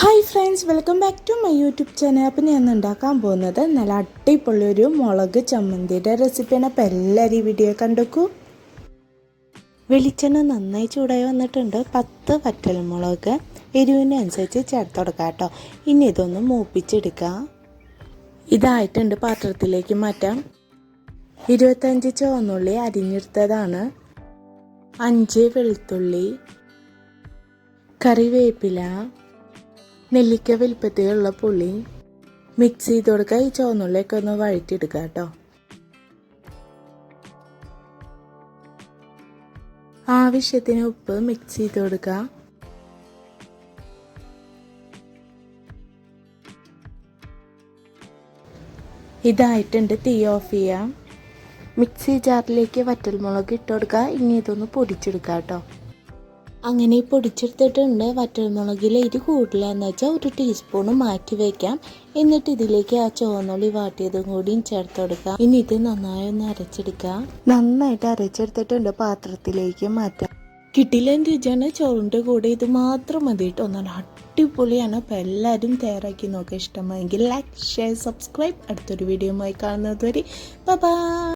Hi friends welcome back to my YouTube channel appam ഞാൻ ഉണ്ടാക്കാൻ പോകുന്നത് നല്ല അടിപൊളി ഒരു മുളക് ചമ്മന്തിയുടെ റെസിപ്പിയാണ് അപ്പം എല്ലാവരും ഈ വീഡിയോ കണ്ടുക്കൂ. വെളിച്ചെണ്ണ നന്നായി ചൂടായി വന്നിട്ടുണ്ട്. പത്ത് വറ്റൽമുളക് എരിവിനനുസരിച്ച് ചേർത്ത് കൊടുക്കാം കേട്ടോ. ഇനി ഇതൊന്ന് മൂപ്പിച്ചെടുക്കുക ഇതായിട്ടുണ്ട് പാത്രത്തിലേക്ക് മാറ്റാം. ഇരുപത്തഞ്ച് ചുവന്നുള്ളി അരിഞ്ഞെടുത്തതാണ്. അഞ്ച് വെളുത്തുള്ളി കറിവേപ്പില നെല്ലിക്ക വലിപ്പത്തിലുള്ള പുളി മിക്സ് ചെയ്ത് കൊടുക്കുക ഈ ചുവന്നുള്ളിയൊക്കെ ഒന്ന് വഴറ്റിയെടുക്കുക കേട്ടോ. ആവശ്യത്തിന് ഉപ്പ് മിക്സ് ചെയ്ത് കൊടുക്കുക ഇതായിട്ടുണ്ട് തീ ഓഫ് ചെയ്യാം. മിക്സി ജാറിലേക്ക് വറ്റൽമുളക് ഇട്ട് കൊടുക്കുക ഇനി ഇതൊന്ന് പൊടിച്ചെടുക്കാം കേട്ടോ. അങ്ങനെ പൊടിച്ചെടുത്തിട്ടുണ്ട്. വറ്റൽമുളകിൽ എരി എന്ന് വെച്ചാൽ ഒരു ടീസ്പൂണ് മാറ്റി വയ്ക്കാം എന്നിട്ട് ഇതിലേക്ക് ആ ചുവന്നുള്ളി വാട്ടിയതും കൂടിയും ചേർത്ത് കൊടുക്കാം. ഇനി ഇത് നന്നായി ഒന്ന് അരച്ചെടുക്കാം. നന്നായിട്ട് അരച്ചെടുത്തിട്ടുണ്ട്. പാത്രത്തിലേക്ക് മാറ്റാം. കിട്ടിയില്ല രുചിയാണ് ചോറിന്റെ കൂടെ ഇത് മാത്രം മതി കേട്ടോ. നല്ല അടിപൊളിയാണ്. അപ്പോൾ എല്ലാവരും തയ്യാറാക്കി നോക്കുക. ഇഷ്ടമായെങ്കിൽ ലൈക്ക് ഷെയർ സബ്സ്ക്രൈബ് അടുത്തൊരു വീഡിയോയുമായി കാണുന്നത് വരെ. ബൈ